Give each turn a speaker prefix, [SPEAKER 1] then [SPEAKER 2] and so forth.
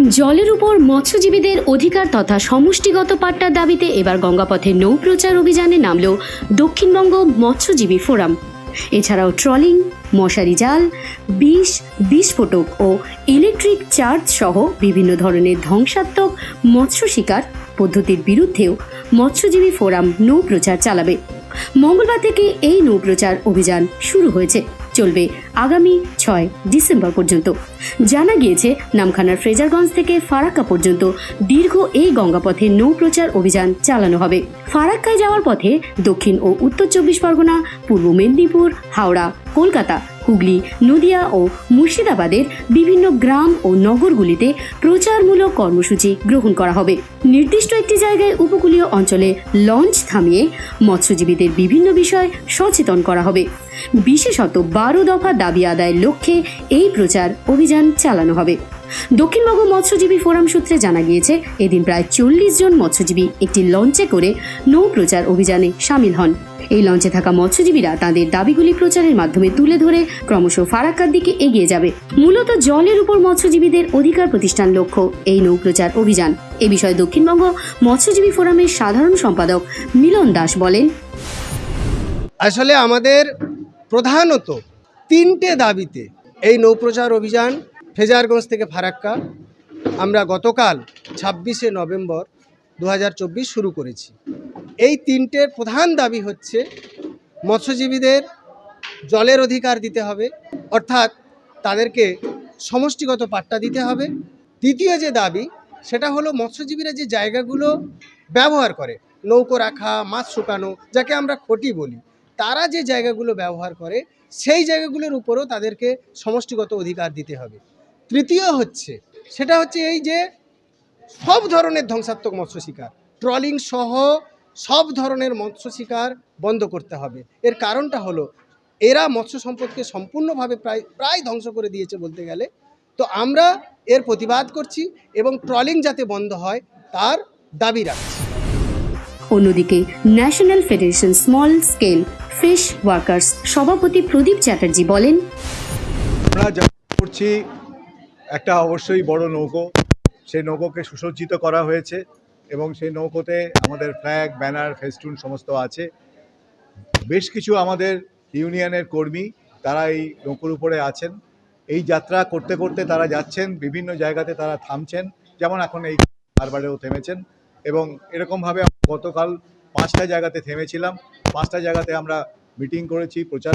[SPEAKER 1] জলের উপর মৎস্যজীবীদের অধিকার তথা সমষ্টিগত পাট্টার দাবিতে এবার গঙ্গাপথে নৌ প্রচার অভিযানে নামল দক্ষিণবঙ্গ মৎস্যজীবী ফোরাম। এছাড়াও ট্রলিং, মশারি জাল, বিষ, বিস্ফোটক ও ইলেকট্রিক চার্জ সহ বিভিন্ন ধরনের ধ্বংসাত্মক মৎস্য শিকার পদ্ধতির বিরুদ্ধেও মৎস্যজীবী ফোরাম নৌ প্রচার চালাবে। মঙ্গলবার থেকে এই নৌ প্রচার অভিযান শুরু হয়েছে। চলবে আগামী ছয় ডিসেম্বর পর্যন্ত। জানা গিয়েছে, নামখানার ফ্রেজারগঞ্জ থেকে ফারাক্কা পর্যন্ত দীর্ঘ এই গঙ্গাপথে নৌ প্রচার অভিযান চালানো হবে। ফারাক্কায় যাওয়ার পথে দক্ষিণ ও উত্তর চব্বিশ পরগনা, পূর্ব মেদিনীপুর, হাওড়া, কলকাতা হুগলি, নদিয়া ও মুর্শিদাবাদের বিভিন্ন গ্রাম ও নগরগুলিতে প্রচারমূলক কর্মসূচি গ্রহণ করা হবে। নির্দিষ্ট একটি জায়গায় উপকূলীয় অঞ্চলে লঞ্চ থামিয়ে মৎস্যজীবীদের বিভিন্ন বিষয় সচেতন করা হবে। বিশেষত বারো দফা দাবি আদায়ের লক্ষ্যে এই প্রচার অভিযান চালানো হবে। দক্ষিণবঙ্গ মৎস্যজীবী ফোরাম সূত্রে জানা গিয়েছে, এদিন প্রায় চল্লিশ জন মৎস্যজীবী একটি লঞ্চে করে নৌ প্রচার অভিযানে সামিল হন। এই লঞ্চে থাকা মৎস্যজীবীরা তাদের দাবিগুলি প্রচারের মাধ্যমে তুলে ধরে, ক্রমশ ফারাক্কার দিকে এগিয়ে যাবে। মূলত জলের উপর মৎস্যজীবীদের অধিকার প্রতিষ্ঠান লক্ষ্য, এই নৌ প্রচার অভিযান। এ বিষয়ে দক্ষিণবঙ্গ মৎস্যজীবী ফোরামের সাধারণ সম্পাদক মিলন দাস বলেন,
[SPEAKER 2] আসলে আমাদের প্রধানত তিনটে দাবিতে এই নৌপ্রচার অভিযান ফেজারগঞ্জ থেকে ফারাক্কা। আমরা গতকাল ছাব্বিশে নভেম্বর দু হাজার চব্বিশ শুরু করেছি। এই তিনটের প্রধান দাবি হচ্ছে, মৎস্যজীবীদের জলের অধিকার দিতে হবে, অর্থাৎ তাদেরকে সমষ্টিগত পাট্টা দিতে হবে। দ্বিতীয় যে দাবি, সেটা হলো মৎস্যজীবীরা যে জায়গাগুলো ব্যবহার করে, নৌকো রাখা, মাছ শুকানো, যাকে আমরা খটি বলি, তারা যে জায়গাগুলো ব্যবহার করে, সেই জায়গাগুলোর উপরও তাদেরকে সমষ্টিগত অধিকার দিতে হবে। তৃতীয় হচ্ছে সেটা হচ্ছে এই যে সব ধরনের ধ্বংসাত্মক মৎস্য শিকার। ট্রলিং সহ সব ধরনের মৎস্য শিকার বন্ধ করতে হবে। এর কারণটা হলো এরা মৎস্য সম্পদকে সম্পূর্ণভাবে প্রায় প্রায় ধ্বংস করে দিয়েছে বলতে গেলে। তো আমরা এর প্রতিবাদ করছি এবং ট্রলিং যাতে বন্ধ হয় তার দাবি রাখছি।
[SPEAKER 1] অন্যদিকে national federation small scale fish workers সভাপতি প্রদীপ চ্যাটার্জি বলেন
[SPEAKER 3] আমরা যা করছি একটা অবশ্যই বড় নৌকো। সেই নৌকোকে সুসজ্জিত করা হয়েছে এবং সেই নৌকোতে আমাদের ফ্ল্যাগ ব্যানার ফেস্টুন সমস্ত আছে। বেশ কিছু আমাদের ইউনিয়নের কর্মী তারা এই নৌকোর উপরে আছেন। এই যাত্রা করতে করতে তারা যাচ্ছেন, বিভিন্ন জায়গাতে তারা থামছেন। যেমন এখন এই হারবারেও থেমেছেন এবং এরকমভাবে গতকাল পাঁচটা জায়গাতে থেমেছিলাম। পাঁচটা জায়গাতে আমরা মিটিং করেছি, প্রচার